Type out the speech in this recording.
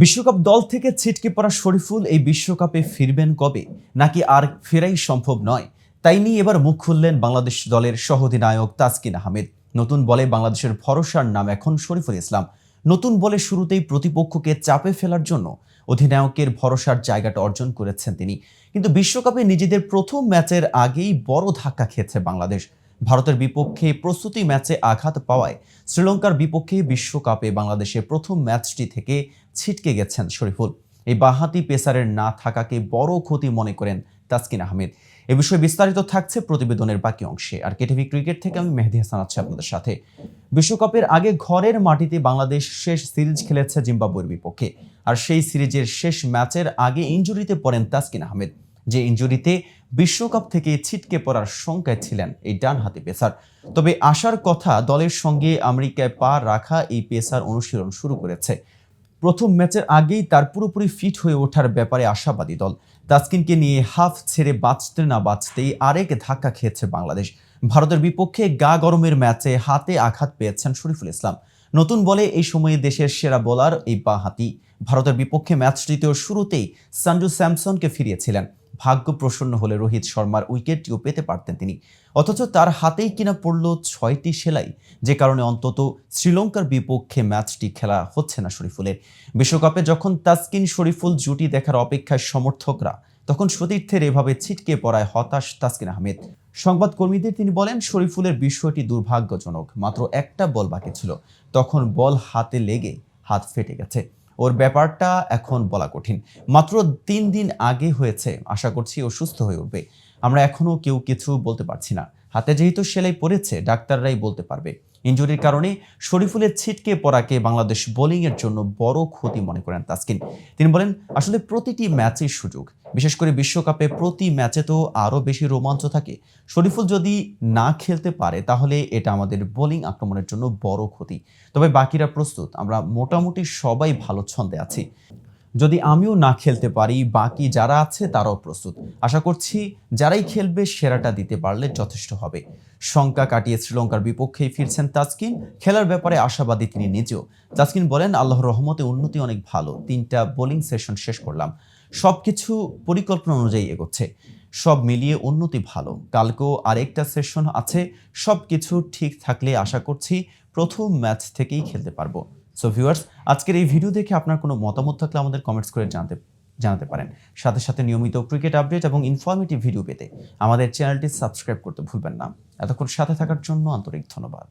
বিশ্বকাপ দল থেকে ছিটকে পড়া শরীফুল এই বিশ্বকাপে ফিরবেন কবে? নাকি আর ফেরাই সম্ভব নয়? তাই নিয়ে এবার মুখ খুললেন বাংলাদেশ দলের সহঅধিনায়ক তাসকিন আহমেদ। নতুন বলে বাংলাদেশের ভরসার নাম এখন শরীফুল ইসলাম। নতুন বলে শুরুতেই প্রতিপক্ষকে চাপে ফেলার জন্য অধিনায়কের ভরসার জায়গাটা অর্জন করেছেন তিনি। কিন্তু বিশ্বকাপে নিজেদের প্রথম ম্যাচের আগেই বড় ধাক্কা খেয়েছে বাংলাদেশ। ভারতের বিপক্ষে প্রস্তুতি ম্যাচে আঘাত পাওয়ায় শ্রীলঙ্কার বিপক্ষে বিশ্বকাপে বাংলাদেশের প্রথম ম্যাচটি থেকে ছিটকে গেছেন শরীফুল। এই বাহাতি পেসারের না থাকাকে বড় ক্ষতি মনে করেন তাসকিন আহমেদ। এ বিষয়ে বিস্তারিত থাকছে প্রতিবেদনের বাকি অংশে। আর কেটিভি ক্রিকেট থেকে আমি মেহেদি হাসান আছি আপনাদের সাথে। বিশ্বকাপের আগে ঘরের মাটিতে বাংলাদেশ শেষ সিরিজ খেলেছে জিম্বাবুয়ের বিপক্ষে। আর সেই সিরিজের শেষ ম্যাচের আগে ইঞ্জুরিতে পড়েন তাসকিন আহমেদ। যে ইনজুরিতে বিশ্বকাপ থেকে ছিটকে পড়ার শঙ্কায় ছিলেন এই ডানহাতি পেসার। তবে আসার কথা দলের সঙ্গে আমেরিকায় পা রাখা এই পেসার অনুশীলন শুরু করেছে। প্রথম ম্যাচের আগেই তার পুরোপুরি ফিট হয়ে ওঠার ব্যাপারে আশাবাদী দল। তাসকিনকে নিয়ে হাফ ছেড়ে বাঁচতে না বাঁচতেই আরেক ধাক্কা খেয়েছে বাংলাদেশ। ভারতের বিপক্ষে গা গরমের ম্যাচে হাতে আঘাত পেয়েছেন শরীফুল ইসলাম। নতুন বলে এই সময়ে দেশের সেরা বোলার এই বাঁহাতি ভারতের বিপক্ষে ম্যাচটিতেও শুরুতেই সঞ্জু স্যামসনকে ফিরিয়েছিলেন। ভাগ্য প্রসন্ন হলে রোহিত শর্মার উইকেটটিও পেতে পারতেন তিনি। অথচ তার হাতেই কিনা পড়ল ছয়টি সেলাই, যে কারণে অন্তত শ্রীলঙ্কার বিপক্ষে ম্যাচটি খেলা হচ্ছে না শরীফুলের। বিশ্বকাপে যখন তাসকিন শরীফুল জুটি দেখার অপেক্ষায় সমর্থকরা, তখন সতীর্থের এভাবে ছিটকে পড়ায় হতাশ তাসকিন আহমেদ। সংবাদ কর্মীদের তিনি বলেন, শরীফুলের বিষয়টি দুর্ভাগ্যজনক, মাত্র একটা বল বাকি ছিল, তখন বল হাতে লেগে হাত ফেটে গেছে। ওর ব্যাপারটা এখন বলা কঠিন। মাত্র তিন দিন আগে হয়েছে, আশা করছি ও সুস্থ হয়ে উঠবে। আমরা এখনও কেউ কিছু বলতে পারছি না। হাতে যেহেতু সেলাই পড়েছে, ডাক্তাররাই বলতে পারবে। ইঞ্জুরির কারণে শরীফুলের ছিটকে পড়াকে বাংলাদেশ বোলিংয়ের জন্য বড় ক্ষতি মনে করেন তাসকিন। তিনি বলেন, আসলে প্রতিটি ম্যাচের সুযোগ। বিশেষ করে বিশ্বকাপে প্রতি ম্যাচে তো আরও বেশি রোমাঞ্চ থাকে। শরীফুল যদি না খেলতে পারে, তাহলে এটা আমাদের বোলিং আক্রমণের জন্য বড় ক্ষতি। তবে বাকিরা প্রস্তুত, আমরা মোটামুটি সবাই ভালো ছন্দে আছি। যদি আমিও না খেলতে পারি, বাকি যারা আছে তারাও প্রস্তুত। আশা করছি যারাই খেলবে সেরাটা দিতে পারলে যথেষ্ট হবে। শঙ্কা কাটিয়ে শ্রীলঙ্কার বিপক্ষেই ফিরছেন তাজকিন খেলার ব্যাপারে আশাবাদী তিনি নিজেও। তাজকিন বলেন, আল্লাহর রহমতে উন্নতি অনেক ভালো। তিনটা বোলিং সেশন শেষ করলাম। সব কিছু পরিকল্পনা অনুযায়ী এগোচ্ছে। সব মিলিয়ে উন্নতি ভালো। কালকেও আরেকটা সেশন আছে। সব কিছু ঠিক থাকলে আশা করছি প্রথম ম্যাচ থেকেই খেলতে পারব। সো ভিউয়ার্স আজকের এই ভিডিও দেখে আপনার কোনো মতামত থাকলে আমাদের কমেন্টস করে জানতে, জানাতে পারেন। সাথে সাথে নিয়মিত ক্রিকেট আপডেট এবং ইনফরমেটিভ ভিডিও পেতে আমাদের চ্যানেলটি সাবস্ক্রাইব করতে ভুলবেন না। এতক্ষণ সাথে থাকার জন্য আন্তরিক ধন্যবাদ।